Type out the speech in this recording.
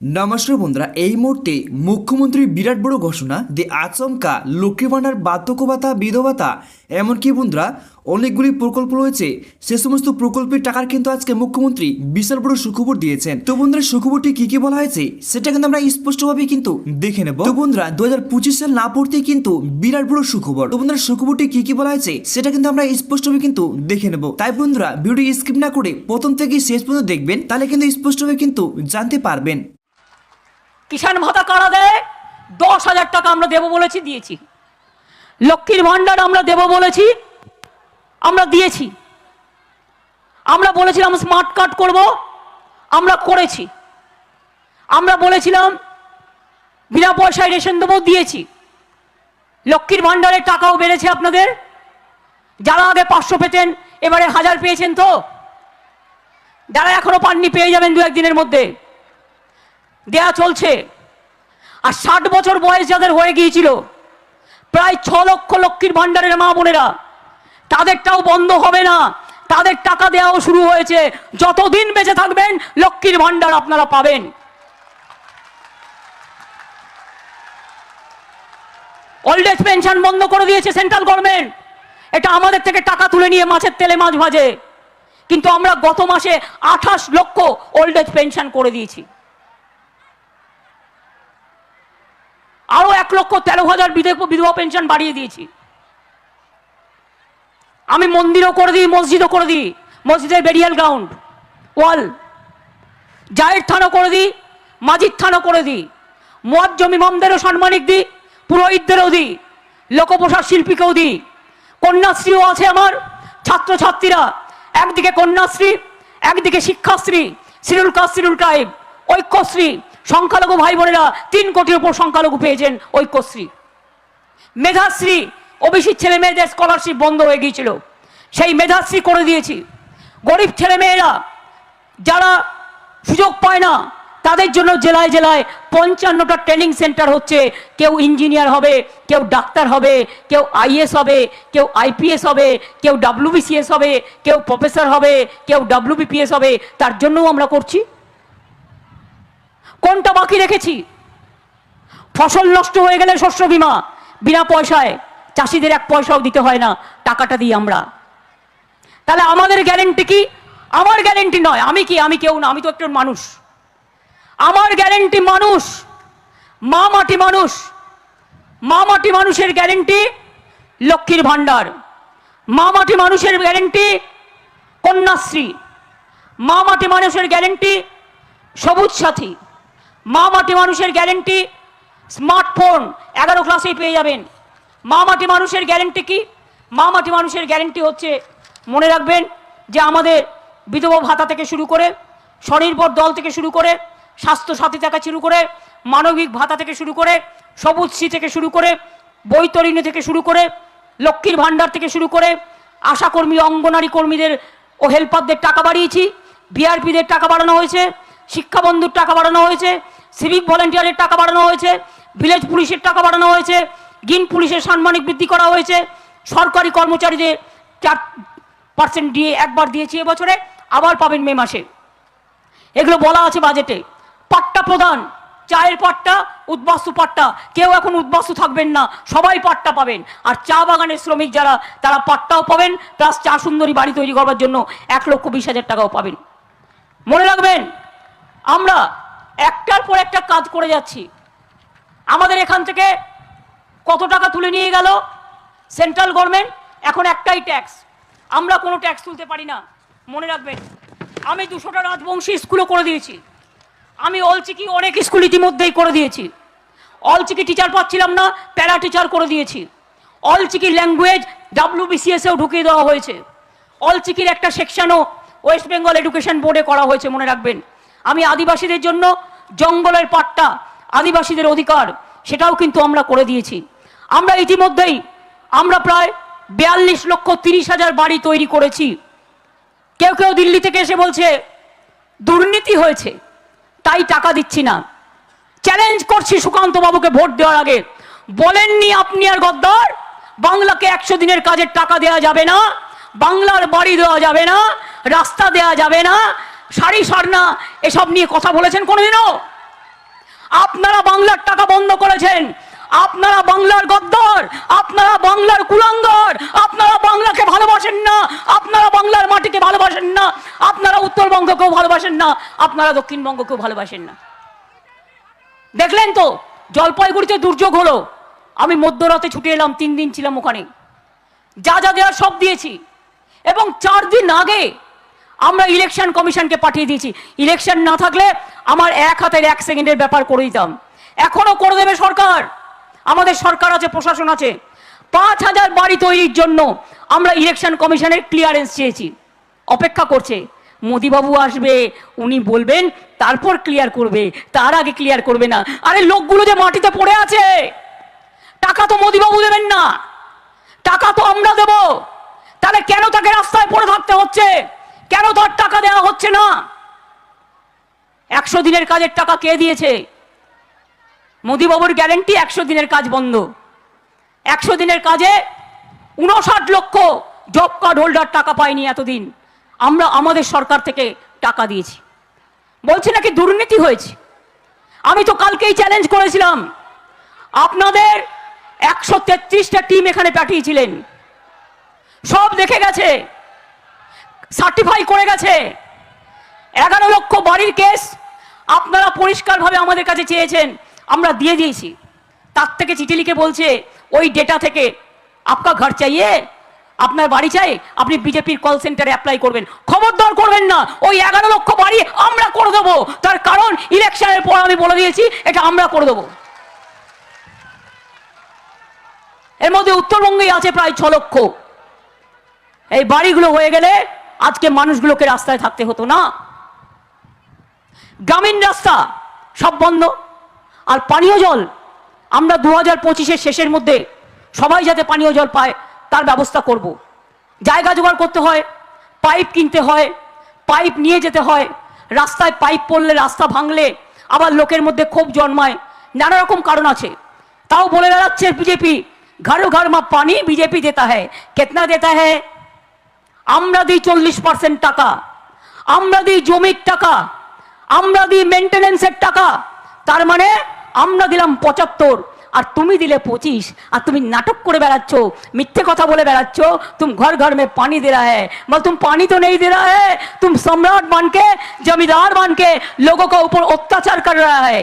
নমস্কার বন্ধুরা, এই মুহূর্তে মুখ্যমন্ত্রীর বিরাট বড় ঘোষণা, যে আচমকা লক্ষ্মী ভাণ্ডার বার্ধক্য ভাতা বিধবাতা, এমনকি বন্ধুরা, অনেকগুলি প্রকল্প রয়েছে। সে সমস্ত প্রকল্পের টাকার কিন্তু আজকে মুখ্যমন্ত্রী বিশাল বড় সুখবর দিয়েছেন। তো বন্ধুরা, সুখবরটি কি কি বলা হয়েছে, সেটা কিন্তু আমরা স্পষ্টভাবে কিন্তু দেখে নেব। তো বন্ধুরা দু হাজার পঁচিশ সাল না পড়তেই কিন্তু বিরাট বড় সুখবর। তো বন্ধুরা, সুখবরটি কি কি বলা হয়েছে, সেটা কিন্তু আমরা স্পষ্টভাবে কিন্তু দেখে নেব। তাই বন্ধুরা ভিডিও স্কিপ না করে প্রথম থেকে শেষ পর্যন্ত দেখবেন, তাহলে কিন্তু স্পষ্টভাবে কিন্তু জানতে পারবেন। কিষাণ ভাতা কারা দেয়? দশ হাজার টাকা আমরা দেবো বলেছি, দিয়েছি। লক্ষ্মীর ভাণ্ডার আমরা দেবো বলেছি, আমরা দিয়েছি। আমরা বলেছিলাম স্মার্ট কার্ড করব, আমরা করেছি। আমরা বলেছিলাম বিনা পয়সায় রেশন দেবো, দিয়েছি। লক্ষ্মীর ভাণ্ডারের টাকাও বেড়েছে আপনাদের। যারা আগে পাঁচশো পেতেন, এবারে হাজার পেয়েছেন তো? যারা এখনও পাননি, পেয়ে যাবেন দু একদিনের মধ্যে। দেয়া চলছে। আর ষাট বছর বয়স যাদের হয়ে গিয়েছিল, প্রায় ছ লক্ষ লক্ষ্মীর ভাণ্ডারের মা বোনেরা, তাদেরটাও বন্ধ হবে না। তাদের টাকা দেওয়াও শুরু হয়েছে। যতদিন বেঁচে থাকবেন, লক্ষ্মীর ভাণ্ডার আপনারা পাবেন। ওল্ড এজ পেনশন বন্ধ করে দিয়েছে সেন্ট্রাল গভর্নমেন্ট এটা আমাদের থেকে টাকা তুলে নিয়ে মাছের তেলে মাছ ভাজে। কিন্তু আমরা গত মাসে আঠাশ লক্ষ ওল্ড এজ পেনশন করে দিয়েছি। আরও এক লক্ষ তেরো হাজার বিধবা পেনশন বাড়িয়ে দিয়েছি। আমি মন্দিরও করে দিই, মসজিদও করে দিই। মসজিদের বেরিয়াল গ্রাউন্ড ওয়াল জায়ের থানও করে দিই, মাজির থানও করে দিই। মোয়াজ্জম ইমামদেরও সাম্মানিক দিই, পুরোহিতদেরও দিই, লোকপ্রসাদ শিল্পীকেও দিই। কন্যাশ্রীও আছে আমার, ছাত্রছাত্রীরা। একদিকে কন্যাশ্রী, একদিকে শিক্ষাশ্রী সিরুল কাজ সিরুল টাইব ঐক্যশ্রী সংখ্যালঘু ভাই বোনেরা তিন কোটির উপর সংখ্যালঘু পেয়েছেন ঐক্যশ্রী। মেধাশ্রী ওবিসি ছেলে মেয়েদের স্কলারশিপ বন্ধ হয়ে গিয়েছিল। সেই মেধাশ্রী করে দিয়েছি। গরিব ছেলে মেয়েরা যারা সুযোগ পায় না, তাদের জন্য জেলায় জেলায় পঞ্চান্নটা ট্রেনিং সেন্টার হচ্ছে। কেউ ইঞ্জিনিয়ার হবে, কেউ ডাক্তার হবে, কেউ আইএস হবে, কেউ আইপিএস হবে, কেউ ডাব্লিউবিসিএস হবে, কেউ প্রফেসর হবে, কেউ ডাব্লিউবিপিএস হবে, তার জন্যও আমরা করছি। কোনটা বাকি রেখেছি? ফসল নষ্ট হয়ে গেলে শস্য বীমা, বিনা পয়সায় চাষিদের এক পয়সাও দিতে হয় না, টাকাটা দিই আমরা। তাহলে আমাদের গ্যারেন্টি কি? আমার গ্যারেন্টি নয়, আমি কি, আমি কেউ না, আমি তো একজন মানুষ। আমার গ্যারেন্টি মানুষ, মা মাটি মানুষ। মা মাটি মানুষের গ্যারেন্টি লক্ষ্মীর ভাণ্ডার। মা মাটি মানুষের গ্যারেন্টি কন্যাশ্রী। মা মাটি মানুষের গ্যারেন্টি সবুজ সাথী। মা মাটি মানুষের গ্যারেন্টি স্মার্টফোন এগারো ক্লাসেই পেয়ে যাবেন। মা মাটি মানুষের গ্যারেন্টি কি? মা মাটি মানুষের গ্যারেন্টি হচ্ছে, মনে রাখবেন যে আমাদের বিধবা ভাতা থেকে শুরু করে, স্বনির্ভর দল থেকে শুরু করে স্বাস্থ্য সাথী থেকে শুরু করে, মানবিক ভাতা থেকে শুরু করে সবুজশ্রী থেকে শুরু করে, বৈতরণী থেকে শুরু করে, লক্ষ্মীর ভাণ্ডার থেকে শুরু করে, আশাকর্মী, অঙ্গনারী কর্মীদের ও হেল্পারদের টাকা বাড়িয়েছি বিআরপিদের টাকা বাড়ানো হয়েছে, শিক্ষাবন্ধুর টাকা বাড়ানো হয়েছে সিভিক ভলেন্টিয়ারের টাকা বাড়ানো হয়েছে ভিলেজ পুলিশের টাকা বাড়ানো হয়েছে, গ্রিন পুলিশের সাম্মানিক বৃদ্ধি করা হয়েছে, সরকারি কর্মচারীদের চার পার্সেন্ট দিয়ে একবার দিয়েছি এবছরে, আবার পাবেন মে মাসে। এগুলো বলা আছে বাজেটে। পাট্টা প্রদান চায়ের পাট্টা, উদ্বাস্তু পাট্টা। কেউ এখন উদ্বাস্তু থাকবেন না, সবাই পাট্টা পাবেন। আর চা বাগানের শ্রমিক যারা, তারা পাট্টাও পাবেন প্লাস চা সুন্দরী বাড়ি তৈরি করবার জন্য এক লক্ষ বিশ হাজার টাকাও পাবেন। মনে রাখবেন, আমরা একটার পর একটা কাজ করে যাচ্ছি। আমাদের এখান থেকে কত টাকা তুলে নিয়ে গেল? সেন্ট্রাল গভর্নমেন্ট এখন একটাই ট্যাক্স আমরা কোনো ট্যাক্স তুলতে পারি না। মনে রাখবেন, আমি দুশোটা রাজবংশী স্কুলও করে দিয়েছি। আমি অলচিকি অনেক স্কুল ইতিমধ্যেই করে দিয়েছি। অলচিকি টিচার পাচ্ছিলাম না প্যারা টিচার করে দিয়েছি। অলচিকি ল্যাঙ্গুয়েজ ডাব্লিউবিসিএসেও ঢুকিয়ে দেওয়া হয়েছে। অলচিকির একটা সেকশনও ওয়েস্ট বেঙ্গল এডুকেশন বোর্ডে করা হয়েছে, মনে রাখবেন। আমি আদিবাসীদের জন্য জঙ্গলের পাট্টা, আদিবাসীদের অধিকার, সেটাও কিন্তু আমরা করে দিয়েছি। আমরা ইতিমধ্যেই, আমরা প্রায় বিয়াল্লিশ লক্ষ তিরিশ হাজার বাড়ি তৈরি করেছি। কেউ কেউ দিল্লি থেকে এসে বলছে, দুর্নীতি হয়েছে, তাই টাকা দিচ্ছি না। চ্যালেঞ্জ করছি সুকান্ত বাবুকে ভোট দেওয়ার আগে। বলেননি আপনি আর গদ্দার, বাংলাকে একশো দিনের কাজের টাকা দেওয়া যাবে না, বাংলার বাড়ি দেওয়া যাবে না, রাস্তা দেওয়া যাবে না শাড়ি, সারনা, এসব নিয়ে কথা বলেছেন কোনোদিনও? আপনারা বাংলার টাকা বন্ধ করেছেন। আপনারা বাংলার গদ্দর, আপনারা বাংলার কুলাঙ্গর, আপনারা বাংলাকে ভালোবাসেন না, আপনারা বাংলার মাটিকে ভালোবাসেন না, আপনারা উত্তরবঙ্গকেও ভালোবাসেন না, আপনারা দক্ষিণবঙ্গকেও ভালোবাসেন না। দেখলেন তো, জলপাইগুড়িতে দুর্যোগ হলো। আমি মধ্যরাতে ছুটে এলাম, তিন দিন ছিলাম ওখানে। যা যা দেওয়ার সব দিয়েছি। এবং চার দিন আগে আমরা ইলেকশন কমিশনকে পাঠিয়ে দিয়েছি। ইলেকশন না থাকলে আমার এক হাতের এক সেকেন্ডের ব্যাপার করে দিতাম। এখনও করে দেবে সরকার। আমাদের সরকার আছে, প্রশাসন আছে। পাঁচ হাজার বাড়ি তৈরির জন্য আমরা ইলেকশন কমিশনের ক্লিয়ারেন্স চেয়েছি। অপেক্ষা করছে। মোদিবাবু আসবে, উনি বলবেন, তারপর ক্লিয়ার করবে। তার আগে ক্লিয়ার করবে না। আরে লোকগুলো যে মাটিতে পড়ে আছে, টাকা তো মোদিবাবু দেবেন না। টাকা তো আমরা দেব। তাহলে কেন তাকে রাস্তায় পড়ে থাকতে হচ্ছে? কেন তার টাকা দেওয়া হচ্ছে না? একশো দিনের কাজের টাকা কে দিয়েছে? মোদিবাবুর গ্যারেন্টি একশো দিনের কাজ বন্ধ। একশো দিনের কাজে উনষাট লক্ষ জব কার্ড হোল্ডার টাকা পায়নি এতদিন। আমরা আমাদের সরকার থেকে টাকা দিয়েছি। বলছে নাকি দুর্নীতি হয়েছে? আমি তো কালকেই চ্যালেঞ্জ করেছিলাম। আপনাদের একশো তেত্রিশটা টিম এখানে পাঠিয়েছিলেন। সব দেখে গেছে। সার্টিফাই করে গেছে। এগারো লক্ষ বাড়ির কেস আপনারা পরিষ্কারভাবে আমাদের কাছে চেয়েছেন, আমরা দিয়ে দিয়েছি। তার থেকে চিঠি লিখে বলছে, ওই ডেটা থেকে আপকা ঘর চাইয়ে আপনার বাড়ি চাই, আপনি বিজেপির কল সেন্টারে অ্যাপ্লাই করবেন। খবরদার করবেন না, ওই এগারো লক্ষ বাড়ি আমরা করে দেবো। তার কারণ ইলেকশনের পর আমি বলে দিয়েছি, এটা আমরা করে দেবো। এর মধ্যে উত্তরবঙ্গেই আছে প্রায় ছ লক্ষ। এই বাড়িগুলো হয়ে গেলে আজকে মানুষগুলোকে রাস্তায় থাকতে হতো না। গ্রামীণ রাস্তা সব বন্ধ। আর পানীয় জল, আমরা দু হাজার পঁচিশের শেষের মধ্যে সবাই যাতে পানীয় জল পায়, তার ব্যবস্থা করব। জায়গা জোগাড় করতে হয়, পাইপ কিনতে হয়, পাইপ নিয়ে যেতে হয়। রাস্তায় পাইপ পড়লে রাস্তা ভাঙলে আবার লোকের মধ্যে ক্ষোভ জন্মায়। নানা রকম কারণ আছে। তাও বলে বেড়াচ্ছে বিজেপি ঘর ঘর মা পানি বিজেপি দেতা হ্যায়। কেতনা দেতা হ্যায়। আমরা দিই চল্লিশ পার্সেন্ট টাকা, আমরা দিই জমির টাকা, আমরা দিই মেনটেনেন্সের টাকা, তার মানে আমরা দিলাম পঁচাত্তর, আর তুমি দিলে পঁচিশ, আর তুমি নাটক করে বেড়াচ্ছ, মিথ্যে কথা বলে বেড়াচ্ছ, তুমি ঘর ঘর মে পানি দেওয়া হ্যাঁ বল তুমি পানি তো নেই দেওয়া হ্যাঁ তুমি সম্রাট বানকে, জমিদার বানকে, লোগো উপর অত্যাচার কর রা হ্যাঁ